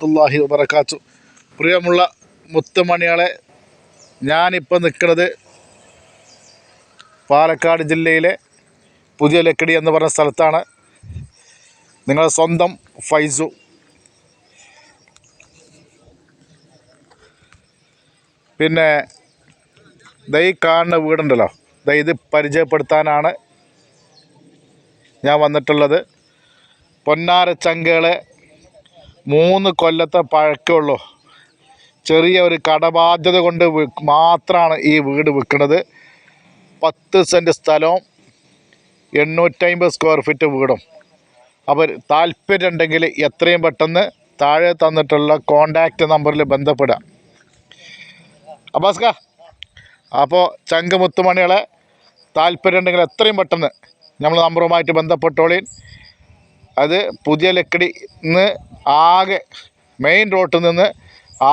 വറഹമത്തല്ലാഹി വബർക്കാത്തു പ്രിയമുള്ള മുത്തുമണികളെ ഞാനിപ്പോൾ നിൽക്കുന്നത് പാലക്കാട് ജില്ലയിലെ പുതിയ ലക്കിടി എന്ന് പറഞ്ഞ സ്ഥലത്താണ്. നിങ്ങളുടെ സ്വന്തം ഫൈസു. പിന്നെ ദൈ കാണുന്ന വീടുണ്ടല്ലോ ദൈ ഇത് പരിചയപ്പെടുത്താനാണ് ഞാൻ വന്നിട്ടുള്ളത്. പൊന്നാര ചങ്കകളെ മൂന്ന് കൊല്ലത്തെ പഴക്കമുള്ളൂ ചെറിയ ഒരു കടബാധ്യത കൊണ്ട് മാത്രമാണ് ഈ വീട് വിൽക്കുന്നത്. പത്ത് സെന്റ് സ്ഥലവും എണ്ണൂറ്റമ്പത് സ്ക്വയർ ഫീറ്റ് വീടും. അപ്പോൾ താല്പര്യം ഉണ്ടെങ്കിൽ എത്രയും പെട്ടെന്ന് താഴെ തന്നിട്ടുള്ള കോണ്ടാക്റ്റ് നമ്പറിൽ ബന്ധപ്പെടാം അബ്ബാസ്ക അപ്പോൾ ചങ്ക് മുത്തുമണികളെ താല്പര്യം ഉണ്ടെങ്കിൽ എത്രയും പെട്ടെന്ന് നമ്മൾ നമ്പറുമായിട്ട് ബന്ധപ്പെട്ടോളീൻ. അത് പുതിയ ലക്കടി നിന്ന് ആകെ മെയിൻ റോട്ടിൽ നിന്ന്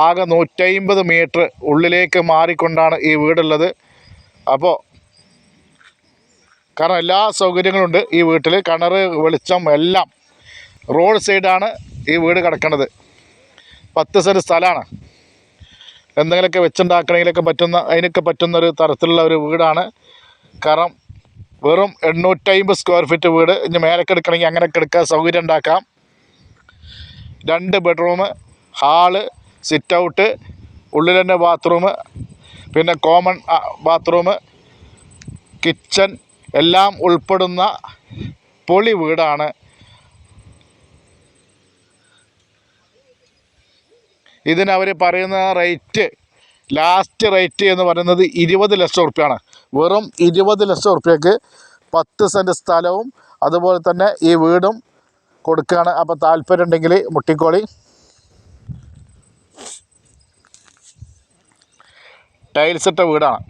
ആകെ നൂറ്റമ്പത് മീറ്റർ ഉള്ളിലേക്ക് മാറിക്കൊണ്ടാണ് ഈ വീടുള്ളത്. അപ്പോൾ കാരണം എല്ലാ സൗകര്യങ്ങളുണ്ട് ഈ വീട്ടിൽ. കിണർ വെളിച്ചം എല്ലാം റോഡ് സൈഡാണ് ഈ വീട് കിടക്കുന്നത് പത്ത് സെന്റ് സ്ഥലമാണ്. എന്തെങ്കിലുമൊക്കെ വെച്ചുണ്ടാക്കണമെങ്കിലൊക്കെ പറ്റുന്ന അതിനൊക്കെ പറ്റുന്ന ഒരു തരത്തിലുള്ള ഒരു വീടാണ്. കാരണം വെറും എണ്ണൂറ്റമ്പത് സ്ക്വയർ ഫീറ്റ് വീട്. ഇനി മേലേക്ക് എടുക്കണമെങ്കിൽ അങ്ങനെയൊക്കെ എടുക്കാൻ സൗകര്യം ഉണ്ടാക്കാം. രണ്ട് ബെഡ്റൂം ഹാൾ സിറ്റ് ഔട്ട് ഉള്ളിൽ തന്നെ ബാത്റൂം പിന്നെ കോമൺ ബാത്റൂം കിച്ചൺ എല്ലാം ഉൾപ്പെടുന്ന പൊളി വീടാണ്. ഇതിനവർ പറയുന്ന റേറ്റ് ലാസ്റ്റ് റേറ്റ് എന്ന് പറയുന്നത് ഇരുപത് ലക്ഷം ഉറുപ്പ്യാണ്. വെറും ഇരുപത് ലക്ഷം ഉറുപ്പ്യക്ക് പത്ത് സെന്റ് സ്ഥലവും അതുപോലെ തന്നെ ഈ വീടും കൊടുക്കുകയാണ് അപ്പോൾ താല്പര്യം ഉണ്ടെങ്കിൽ മുട്ടിക്കോളി. ടൈൽസ് ഇട്ട വീടാണ്.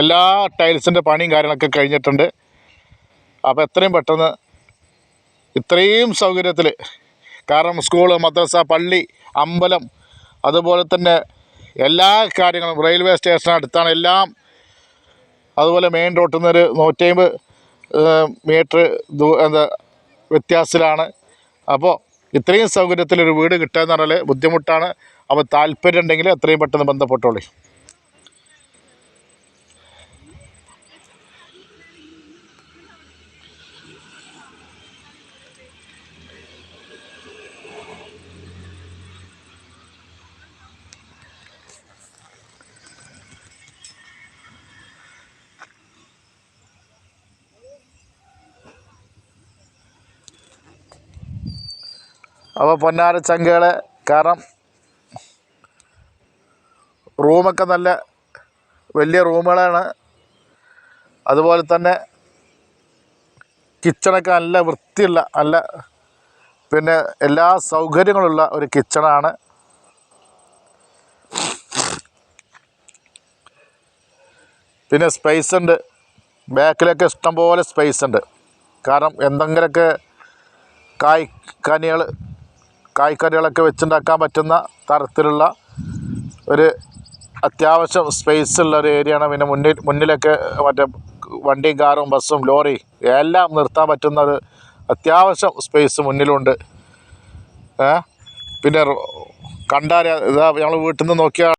എല്ലാ ടൈൽസിന്റെ പണിയും കാര്യങ്ങളൊക്കെ കഴിഞ്ഞിട്ടുണ്ട്. അപ്പോൾ എത്രയും പെട്ടെന്ന് ഇത്രയും സൗകര്യത്തിൽ കാരണം സ്കൂൾ മദ്രസ പള്ളി അമ്പലം അതുപോലെ തന്നെ എല്ലാ കാര്യങ്ങളും റെയിൽവേ സ്റ്റേഷൻ അടുത്താണ് എല്ലാം അതുപോലെ മെയിൻ റോട്ടിൽ നിന്നൊരു നൂറ്റമ്പത് മീറ്റർ ദൂ എന്താ വ്യത്യാസത്തിലാണ്. അപ്പോൾ ഇത്രയും സൗകര്യത്തിലൊരു വീട് കിട്ടുക എന്ന് പറഞ്ഞാൽ ബുദ്ധിമുട്ടാണ്. അപ്പോൾ താല്പര്യം ഉണ്ടെങ്കിൽ എത്രയും പെട്ടെന്ന് ബന്ധപ്പെട്ടോളി. അപ്പോൾ പൊന്നാര ചങ്കകൾ കാരണം റൂമൊക്കെ നല്ല വലിയ റൂമുകളാണ്. അതുപോലെ തന്നെ കിച്ചണൊക്കെ നല്ല വൃത്തിയുള്ള നല്ല പിന്നെ എല്ലാ സൗകര്യങ്ങളുള്ള ഒരു കിച്ചണാണ്. പിന്നെ സ്പേസ് ഉണ്ട്. ബാക്കിലൊക്കെ ഇഷ്ടംപോലെ സ്പേസ് ഉണ്ട്. കാരണം എന്തെങ്കിലുമൊക്കെ കായ് കനികൾ കായ്ക്കറികളൊക്കെ വെച്ചുണ്ടാക്കാൻ പറ്റുന്ന തരത്തിലുള്ള ഒരു അത്യാവശ്യം സ്പേസ് ഉള്ള ഒരു ഏരിയയാണ് പിന്നെ മുന്നിൽ മുന്നിലൊക്കെ മറ്റേ വണ്ടിയും കാറും ബസ്സും ലോറി എല്ലാം നിർത്താൻ പറ്റുന്ന ഒരു അത്യാവശ്യം സ്പേസ് മുന്നിലുണ്ട്. പിന്നെ കണ്ടാൽ ഇതാ ഞങ്ങൾ വീട്ടിൽ നിന്ന് നോക്കിയാൽ